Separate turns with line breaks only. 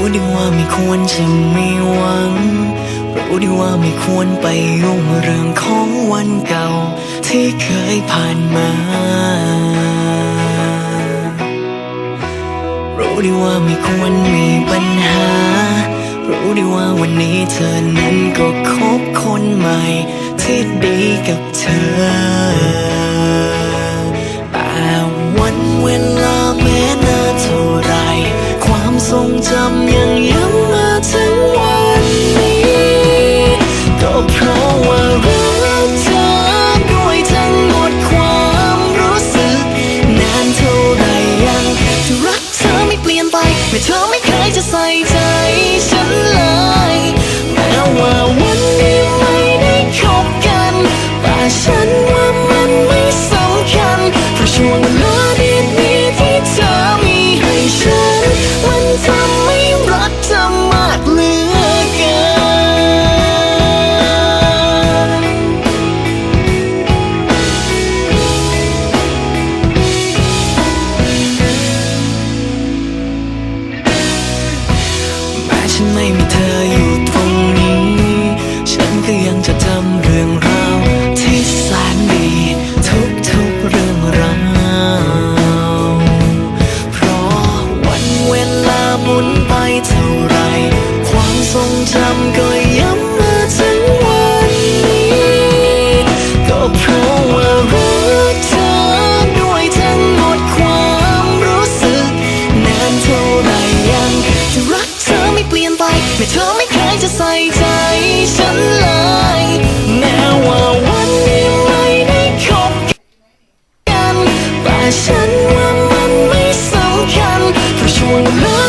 ู้ดีว่าไม่ควรจะมีหวัง รู้ดีว่าไม่ควรไปยุ่งเรื่องของวันเก่า ที่เคยผ่านมา รู้ดีว่าไม่ควรมีปัญหา รู้ดีว่าวันนี้เธอนั้นก็คบคนใหม่ ที่ดีกับเธอ งจำยังย้ำมาถึงวันนี้ ก็เพราะว่ารักเธอด้วยทั้งหมดความรู้สึก นานเท่าไรยังจะรักเธอไม่เปลี่ยนไปแม้เธอไม่เคยจะใส่ใจฉันเลยแม้ว่าวันนี้ไม่ได้คบกันแต่ฉันว่ามัน ม้ฉั ใครจะใส่ใจฉันเลยแม้ว่าวันนี้ไม่ได้คบกันแต่ฉันว่ามันไม่สำคัญเพราะช่วงเวลา